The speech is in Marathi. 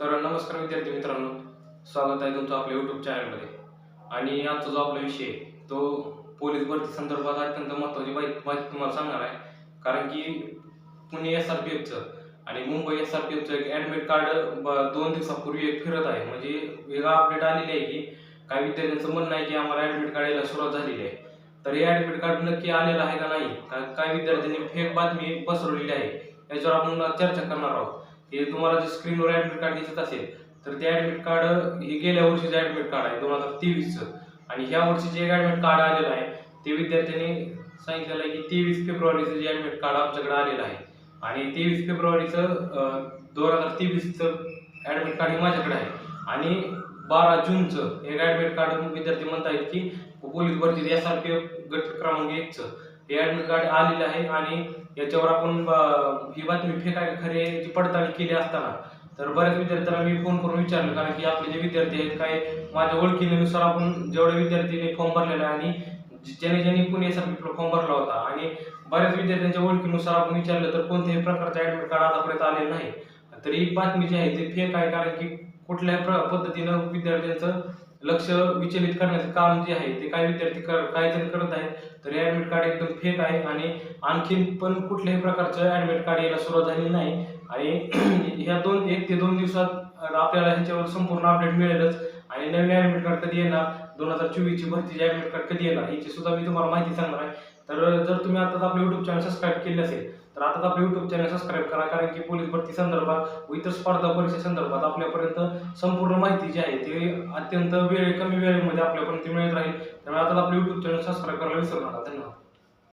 तर नमस्कार विद्यार्थी मित्रांनो स्वागत आहे तुमचं आपल्या युट्यूब चॅनलमध्ये आणि आजचा जो आपला विषय आहे, तो पोलीस भरती संदर्भात अत्यंत महत्त्वाची माहिती माहिती तुम्हाला सांगणार आहे. कारण की पुणे एस आर पी एफचं आणि मुंबई एस आर पी एफचं एक ॲडमिट कार्ड दोन दिवसापूर्वी एक फिरत आहे. म्हणजे वेगळा अपडेट आलेली आहे की काही विद्यार्थ्यांचं म्हणणं आहे की आम्हाला ॲडमिट कार्ड यायला सुरुवात झालेली आहे. तर हे ॲडमिट कार्ड नक्की आलेलं आहे का नाही? कारण काही विद्यार्थ्यांनी फेक बातमी पसरवलेली आहे. याच्यावर आपण चर्चा करणार आहोत. हे तुम्हाला जे स्क्रीनवर ॲडमिट कार्ड दिसत असेल तर ते ऍडमिट कार्ड हे गेल्या वर्षीचं ॲडमिट कार्ड आहे दोन हजार तेवीसचं. आणि ह्या वर्षीचे एक ॲडमिट कार्ड आलेलं आहे ते विद्यार्थ्यांनी सांगितलेलं आहे की तेवीस फेब्रुवारीचं जे ॲडमिट कार्ड आमच्याकडे आलेलं आहे. आणि तेवीस फेब्रुवारीचं दोन हजार तेवीसचं ॲडमिट कार्ड हे माझ्याकडे आहे. आणि बारा जूनचं एक ॲडमिट कार्ड विद्यार्थी म्हणतायत की पोलीस भरती एस आर पी एफ गट क्रमांक एकचं. हे ॲडमिट कार्ड आलेलं आहे आणि याच्यावर आपण ही बातमी फेक आहे का याची पडताळणी केली असताना तर बऱ्याच विद्यार्थ्यांना मी फोन करून विचारलं कारण की आपले जे विद्यार्थी आहेत काय माझ्या ओळखीनुसार आपण जेवढ्या विद्यार्थ्यांनी फॉर्म भरलेला आहे आणि ज्याने ज्यांनी पुणे सर्टिफिकेट फॉर्म भरला होता आणि बऱ्याच विद्यार्थ्यांच्या ओळखीनुसार आपण विचारलं तर कोणत्याही प्रकारचं ॲडमिट कार्ड आतापर्यंत आलेलं नाही. तर ही बातमी जी आहे ती फेक आहे कारण की कुठल्याही प्र पद्धतीनं विद्यार्थ्यांचं लक्ष विचलित करण्याचं काम जे आहे ते काही विद्यार्थी कर काही जण करत आहेत तर हे ऍडमिट कार्ड एकदम फेक आहे आणि आणखीन पण कुठल्याही प्रकारचं ऍडमिट कार्ड यायला सुरुवात झालेली नाही. आणि ह्या दोन एक ते दोन दिवसात आपल्याला ह्याच्यावर संपूर्ण अपडेट मिळेलच आणि नवीन ऍडमिट कार्ड कधी येणार दोन हजार चोवीसची भरतीची ऍडमिट कार्ड कधी येणार याची सुद्धा मी तुम्हाला माहिती सांगणार आहे. तर जर तुम्ही आता आपलं युट्यूब चॅनल सबस्क्राईब केले असेल तर आता आपलं युट्यूब चॅनल सबस्क्राईब करा कारण की पोलीस भरती संदर्भात व इतर स्पर्धा परीक्षे संदर्भात आपल्यापर्यंत संपूर्ण माहिती जी आहे ती अत्यंत वेळ कमी वेळेमध्ये आपल्यापर्यंत मिळत राहील. त्यामुळे आता आपलं युट्यूब चॅनल सबस्क्राईब करायला विसरू नका. धन्यवाद.